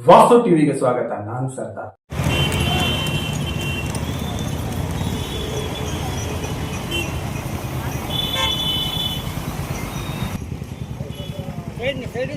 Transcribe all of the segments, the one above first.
ವಾಸ್ತು ಟಿವಿಗೆ ಸ್ವಾಗತ ನಾನು ಸರ್ದಾರ್ ಸೈಡ್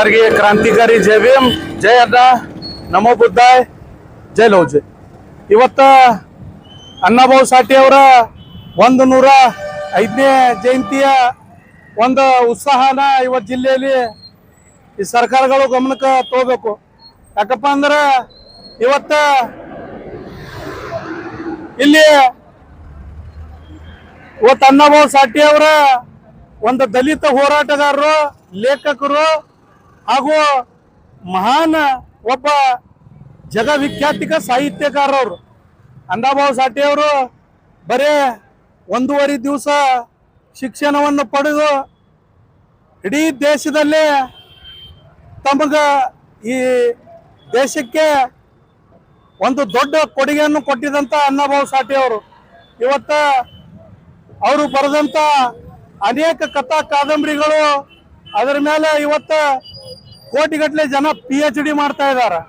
ಎಲ್ಲರಿಗೆ ಕ್ರಾಂತಿಕಾರಿ ಜೈ ಭೀಮ್, ಜೈ ಅಣ್ಣ ನಮೋ ಬುದ್ಧಾಯ್, ಜೈ ಲೋಜೆ. ಇವತ್ತ ಅಣ್ಣಾಭಾವ್ ಸಾಠಿ ಅವರ ಒಂದು ನೂರ ಐದನೇ ಜಯಂತಿಯ ಒಂದು ಉತ್ಸಾಹನ ಇವತ್ತು ಜಿಲ್ಲೆಯಲ್ಲಿ ಈ ಸರ್ಕಾರಗಳು ಗಮನಕ್ಕೆ ತಗೋಬೇಕು. ಯಾಕಪ್ಪ ಅಂದ್ರೆ ಇವತ್ತ ಇಲ್ಲಿ ಇವತ್ತು ಅಣ್ಣಾಭಾವ್ ಸಾಟಿ ಅವರ ಒಂದು ದಲಿತ ಹೋರಾಟಗಾರರು, ಲೇಖಕರು ಹಾಗೂ ಮಹಾನ್ ಒಬ್ಬ ಜಗವಿಖ್ಯಾತಿಕ ಸಾಹಿತ್ಯಕಾರರವರು. ಅಂದಾಭಾವ್ ಸಾಠೆ ಅವರು ಬರೇ ಒಂದೂವರೆ ದಿವಸ ಶಿಕ್ಷಣವನ್ನು ಪಡೆದು ಇಡೀ ದೇಶದಲ್ಲಿ ತಮಗ ಈ ದೇಶಕ್ಕೆ ಒಂದು ದೊಡ್ಡ ಕೊಡುಗೆಯನ್ನು ಕೊಟ್ಟಿದಂಥ ಅಣ್ಣಾಭಾವ್ ಸಾಠೆ ಅವರು. ಇವತ್ತ ಅವರು ಬರೆದಂಥ ಅನೇಕ ಕಥಾ ಕಾದಂಬರಿಗಳು ಅದರ ಮೇಲೆ ಇವತ್ತ ಕೋಟಿಗಟ್ಟಲೆ ಜನ ಪಿ ಎಚ್ ಡಿ ಮಾಡ್ತಾ ಇದ್ದಾರೆ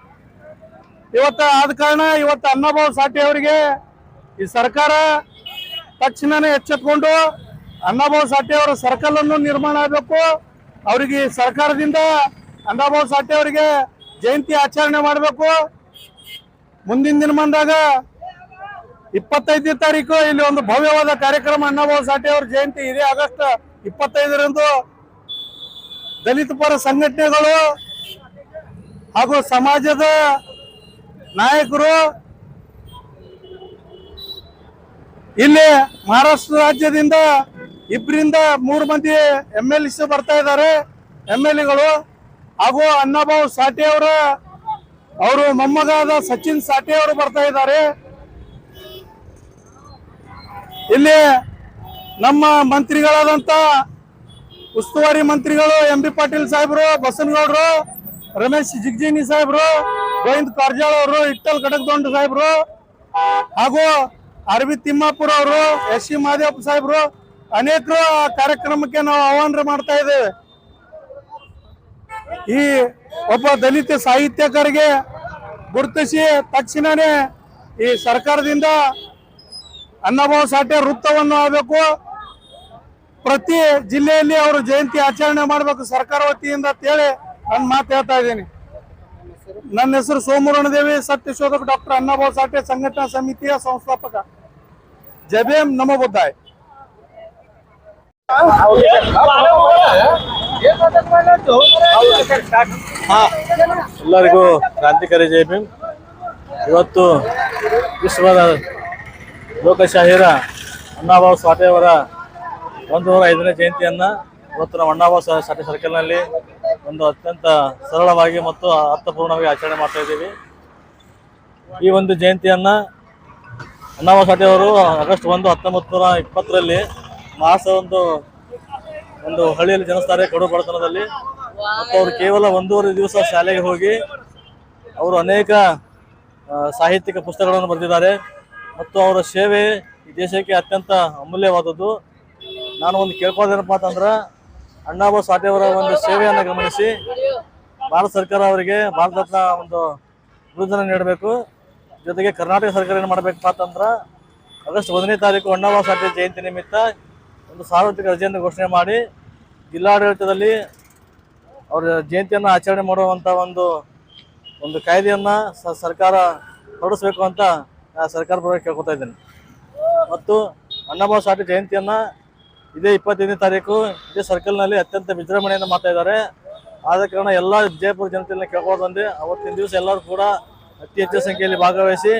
ಇವತ್ತು ಆದ ಕಾರಣ ಇವತ್ತು ಅನ್ನಭಾವ್ ಸಾಟಿ ಅವರಿಗೆ ಈ ಸರ್ಕಾರ ತಕ್ಷಣನೇ ಎಚ್ಚೆತ್ಕೊಂಡು ಅನ್ನಭಾವ್ ಸಾಟಿ ಅವರ ಸರ್ಕಲ್ ಅನ್ನು ನಿರ್ಮಾಣ ಆಗಬೇಕು. ಅವರಿಗೆ ಸರ್ಕಾರದಿಂದ ಅನ್ನಭಾವ್ ಸಾಠೆ ಅವರಿಗೆ ಜಯಂತಿ ಆಚರಣೆ ಮಾಡಬೇಕು. ಮುಂದಿನ ದಿನಮಾನದಾಗ ಇಪ್ಪತ್ತೈದನೇ ತಾರೀಕು ಇಲ್ಲಿ ಒಂದು ಭವ್ಯವಾದ ಕಾರ್ಯಕ್ರಮ ಅನ್ನಭಾವ ಸಾಟಿ ಅವ್ರ ಜಯಂತಿ ಇದೇ. ಆಗಸ್ಟ್ ಇಪ್ಪತ್ತೈದರಂದು ದಲಿತ ಪರ ಸಂಘಟನೆಗಳು ಹಾಗೂ ಸಮಾಜದ ನಾಯಕರು ಇಲ್ಲಿ ಮಹಾರಾಷ್ಟ್ರ ರಾಜ್ಯದಿಂದ ಇಬ್ಬರಿಂದ ಮೂರು ಮಂದಿ ಎಂ ಎಲ್ ಎಸ್ ಬರ್ತಾ ಇದ್ದಾರೆ ಎಂ ಎಲ್ ಎಗಳು ಹಾಗೂ ಅಣ್ಣಾಭಾವ್ ಸಾಠೆ ಅವರ, ಅವರು ಮೊಮ್ಮಗಾದ ಸಚಿನ್ ಸಾಠೆ ಅವರು ಬರ್ತಾ ಇದ್ದಾರೆ. ಇಲ್ಲಿ ನಮ್ಮ ಮಂತ್ರಿಗಳಾದಂತ ಉಸ್ತುವಾರಿ ಮಂತ್ರಿಗಳು ಎಂ ಬಿ ಪಾಟೀಲ್ ಸಾಹೇಬ್ರು, ಬಸನಗೌಡರು, ರಮೇಶ್ ಜಿಗ್ಜಿನಿ ಸಾಹೇಬ್ರು ರೋವಿಂದ್ ಕಾರ್ಜಾಳ ಅವರು ಇಟ್ಟಲ್ ಕಡಕ್ದೊಂಡ ಸಾಹೇಬ್ರು, ಹಾಗೂ ಅರವಿ ತಿಮ್ಮಾಪುರ ಅವರು, ಎಸ್ ಸಿ ಮಾದೇವಪ್ಪ ಸಾಹೇಬ್ರು, ಅನೇಕರು ಕಾರ್ಯಕ್ರಮಕ್ಕೆ ನಾವು ಆಹ್ವಾನ ಮಾಡ್ತಾ ಇದ್ದೇವೆ. ಈ ಒಬ್ಬ ದಲಿತ ಸಾಹಿತ್ಯಕರಿಗೆ ಗುರುತಿಸಿ ತಕ್ಷಣನೇ ಈ ಸರ್ಕಾರದಿಂದ ಅನ್ನಭಾವ ಸಾಟೆ ವೃತ್ತವನ್ನು ಆಗಬೇಕು ಪ್ರತಿ ಜಿಲ್ಲೆಯಲ್ಲಿ ಅವರು ಜಯಂತಿ ಆಚರಣೆ ಮಾಡಬೇಕು ಸರ್ಕಾರ ವತಿಯಿಂದ ಅಂತೇಳಿ ನನ್ನ ಮಾತು ಹೇಳ್ತಾ ಇದ್ದೀನಿ. ನನ್ನ ಹೆಸರು ಸೋಮುರಣದೇವಿ ಸತ್ಯಶೋಧಕ ಡಾಕ್ಟರ್ ಅನ್ನಭಾವ್ ಸಾಟೆ, ಸಂಘಟನಾ ಸಮಿತಿಯ ಸಂಸ್ಥಾಪಕ. ಜಬೇಂ ನಮ ಬುದ್ಧಾಯ್. ಎಲ್ಲರಿಗೂ ಕ್ರಾಂತಿಕಾರಿ ಜೈ ಭೀಮ್. ಇವತ್ತು ವಿಶ್ವದ ಲೋಕಶಾಹಿರ ಅಣ್ಣಾಭಾವ್ ಸಾಠೆಯವರ ಒಂದು ನೂರ ಐದನೇ ಜಯಂತಿಯನ್ನು ಇವತ್ತು ನಮ್ಮ ಸರ್ಕಲ್ನಲ್ಲಿ ಒಂದು ಅತ್ಯಂತ ಸರಳವಾಗಿ ಮತ್ತು ಅರ್ಥಪೂರ್ಣವಾಗಿ ಆಚರಣೆ ಮಾಡ್ತಾ ಇದ್ದೀವಿ. ಈ ಒಂದು ಜಯಂತಿಯನ್ನು ಸಾಟಿ ಅವರು ಆಗಸ್ಟ್ ಒಂದು, ಹತ್ತೊಂಬತ್ತು ನೂರ ಇಪ್ಪತ್ತರಲ್ಲಿ ಮಾಸ ಒಂದು ಒಂದು ಹಳ್ಳಿಯಲ್ಲಿ ಜನಿಸ್ತಾರೆ ಕಡು ಬಡತನದಲ್ಲಿ. ಮತ್ತು ಅವರು ಕೇವಲ ಒಂದೂವರೆ ದಿವಸ ಶಾಲೆಗೆ ಹೋಗಿ ಅವರು ಅನೇಕ ಸಾಹಿತ್ಯಿಕ ಪುಸ್ತಕಗಳನ್ನು ಬರೆದಿದ್ದಾರೆ. ಮತ್ತು ಅವರ ಸೇವೆ ಈ ದೇಶಕ್ಕೆ ಅತ್ಯಂತ ಅಮೂಲ್ಯವಾದದ್ದು. ನಾನು ಒಂದು ಕೇಳ್ಕೊಳ್ಳೋದೇನಪ್ಪ ಅಂತಂದ್ರೆ ಅಣ್ಣಾಬಾಬು ಸಾಟೆಯವರ ಒಂದು ಸೇವೆಯನ್ನು ಗಮನಿಸಿ ಭಾರತ ಸರ್ಕಾರ ಅವರಿಗೆ ಭಾರತ ರತ್ನ ಒಂದು ಬಿರುದನ್ನು ನೀಡಬೇಕು. ಜೊತೆಗೆ ಕರ್ನಾಟಕ ಸರ್ಕಾರ ಏನು ಮಾಡಬೇಕಪ್ಪ ಅಂತಂದ್ರೆ ಆಗಸ್ಟ್ ಒಂದನೇ ತಾರೀಕು ಅಣ್ಣಾಬಾಬು ಸಾಟೆ ಜಯಂತಿ ನಿಮಿತ್ತ ಒಂದು ಸಾರ್ವತ್ರಿಕ ರಜೆಯನ್ನು ಘೋಷಣೆ ಮಾಡಿ ಜಿಲ್ಲಾಡಳಿತದಲ್ಲಿ ಅವರ ಜಯಂತಿಯನ್ನು ಆಚರಣೆ ಮಾಡುವಂಥ ಒಂದು ಒಂದು ಕಾಯ್ದೆಯನ್ನು ಸರ್ಕಾರ ಹೊರಡಿಸ್ಬೇಕು ಅಂತ ಸರ್ಕಾರ ಕೇಳ್ಕೊತಾ ಇದ್ದೇನೆ. ಮತ್ತು ಅಣ್ಣಾಬಾಬು ಸಾಟೆ ಜಯಂತಿಯನ್ನು ಇದೇ ಇಪ್ಪತ್ತೈದನೇ ತಾರೀಕು. ಇದೇ ಸರ್ಕಲ್ನಲ್ಲಿ ಅತ್ಯಂತ ವಿಜೃಂಭಣೆಯಿಂದ ಮಾಡ್ತಾ ಇದ್ದಾರೆ. ಆದ ಕಾರಣ ಎಲ್ಲ ವಿಜಯಪುರ ಜನತೆಯನ್ನು ಕೇಳ್ಕೊಂಡು ಬಂದು ಅವತ್ತಿನ ದಿವಸ ಎಲ್ಲರೂ ಕೂಡ ಅತಿ ಹೆಚ್ಚು ಸಂಖ್ಯೆಯಲ್ಲಿ ಭಾಗವಹಿಸಿ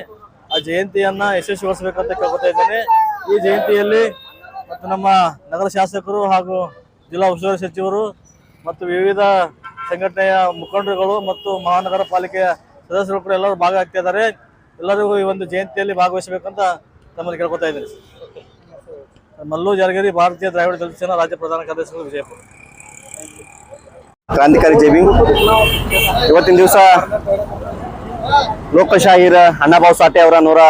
ಆ ಜಯಂತಿಯನ್ನ ಯಶಸ್ವಿಗೊಳಿಸಬೇಕಂತ ಕೇಳ್ಕೊತಾ ಇದ್ದೇನೆ. ಈ ಜಯಂತಿಯಲ್ಲಿ ಮತ್ತು ನಮ್ಮ ನಗರ ಶಾಸಕರು ಹಾಗೂ ಜಿಲ್ಲಾ ಉಸ್ತುವಾರಿ ಸಚಿವರು ಮತ್ತು ವಿವಿಧ ಸಂಘಟನೆಯ ಮುಖಂಡರುಗಳು ಮತ್ತು ಮಹಾನಗರ ಪಾಲಿಕೆಯ ಸದಸ್ಯರು ಕೂಡ ಎಲ್ಲರೂ ಭಾಗವಹಿಸ್ತಾ ಇದ್ದಾರೆ. ಎಲ್ಲರಿಗೂ ಈ ಒಂದು ಜಯಂತಿಯಲ್ಲಿ ಭಾಗವಹಿಸಬೇಕಂತ ನಮ್ಮಲ್ಲಿ ಕೇಳ್ಕೊತಾ ಇದ್ದೀನಿ. ಮಲ್ಲು ಜಾರಗಿರಿ ಭಾರತೀಯ ದ್ರಾವಿಡ ದಲಿತ ರಾಜ್ಯ ಪ್ರಧಾನ ಕಾರ್ಯದರ್ಶಿಗಳು ವಿಜಯಪುರ. ಕ್ರಾಂತಿಕಾರಿ ಜೇಬಿ ಇವತ್ತಿನ ದಿವಸ ಲೋಕಶಾಹಿರ ಅಣ್ಣಾಬಾವ್ ಸಾಟೆ ಅವರ ನೂರ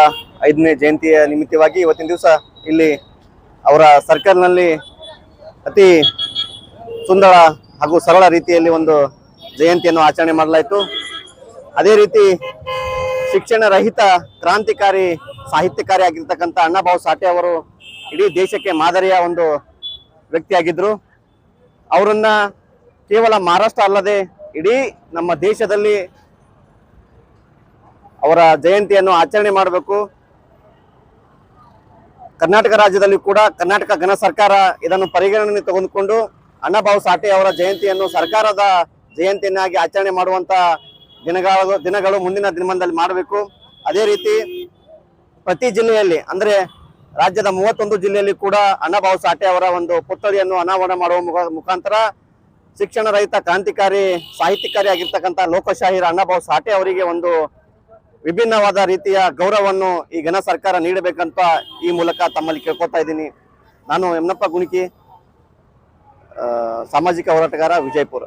ಐದನೇ ಜಯಂತಿಯ ನಿಮಿತ್ತವಾಗಿ ಇವತ್ತಿನ ದಿವಸ ಇಲ್ಲಿ ಅವರ ಸರ್ಕಲ್ನಲ್ಲಿ ಅತಿ ಸುಂದರ ಹಾಗೂ ಸರಳ ರೀತಿಯಲ್ಲಿ ಒಂದು ಜಯಂತಿಯನ್ನು ಆಚರಣೆ ಮಾಡಲಾಯಿತು. ಅದೇ ರೀತಿ ಶಿಕ್ಷಣ ರಹಿತ ಕ್ರಾಂತಿಕಾರಿ ಸಾಹಿತ್ಯಕಾರಿ ಆಗಿರ್ತಕ್ಕಂಥ ಅಣ್ಣಾಬಾವ್ ಸಾಟೆ ಅವರು ಇಡೀ ದೇಶಕ್ಕೆ ಮಾದರಿಯ ಒಂದು ವ್ಯಕ್ತಿಯಾಗಿದ್ದರು ಅವರನ್ನ ಕೇವಲ ಮಹಾರಾಷ್ಟ್ರ ಅಲ್ಲದೆ ಇಡೀ ನಮ್ಮ ದೇಶದಲ್ಲಿ ಅವರ ಜಯಂತಿಯನ್ನು ಆಚರಣೆ ಮಾಡಬೇಕು. ಕರ್ನಾಟಕ ರಾಜ್ಯದಲ್ಲಿ ಕೂಡ ಕರ್ನಾಟಕ ಘನ ಸರ್ಕಾರ ಇದನ್ನು ಪರಿಗಣನೆ ತೆಗೆದುಕೊಂಡು ಅಣ್ಣಾಬಾವು ಸಾಠೆ ಅವರ ಜಯಂತಿಯನ್ನು ಸರ್ಕಾರದ ಜಯಂತಿಯನ್ನಾಗಿ ಆಚರಣೆ ಮಾಡುವಂತ ದಿನಗಳು ದಿನಗಳು ಮುಂದಿನ ದಿನಮಾನದಲ್ಲಿ ಮಾಡಬೇಕು. ಅದೇ ರೀತಿ ಪ್ರತಿ ಜಿಲ್ಲೆಯಲ್ಲಿ, ಅಂದ್ರೆ ರಾಜ್ಯದ ಮೂವತ್ತೊಂದು ಜಿಲ್ಲೆಯಲ್ಲಿ ಕೂಡ ಅಣ್ಣಭಾವ ಸಾಟೆ ಅವರ ಒಂದು ಪುತ್ಥಳಿಯನ್ನು ಅನಾವರಣ ಮಾಡುವ ಮುಖ- ಮುಖಾಂತರ ಶಿಕ್ಷಣ ರಹಿತ ಕ್ರಾಂತಿಕಾರಿ, ಸಾಹಿತ್ಯಕಾರಿ ಆಗಿರ್ತಕ್ಕಂಥ ಲೋಕಶಾಹಿರ ಅಣ್ಣಾಬಾವು ಸಾಟೆ ಅವರಿಗೆ ಒಂದು ವಿಭಿನ್ನವಾದ ರೀತಿಯ ಗೌರವವನ್ನು ಈ ಘನ ಸರ್ಕಾರ ನೀಡಬೇಕಂತ ಈ ಮೂಲಕ ತಮ್ಮಲ್ಲಿ ಕೇಳ್ಕೊತಾ ಇದ್ದೀನಿ. ನಾನು ಯಮನಪ್ಪ ಗುಣಿಕಿ ಸಾಮಾಜಿಕ ಹೋರಾಟಗಾರ ವಿಜಯಪುರ.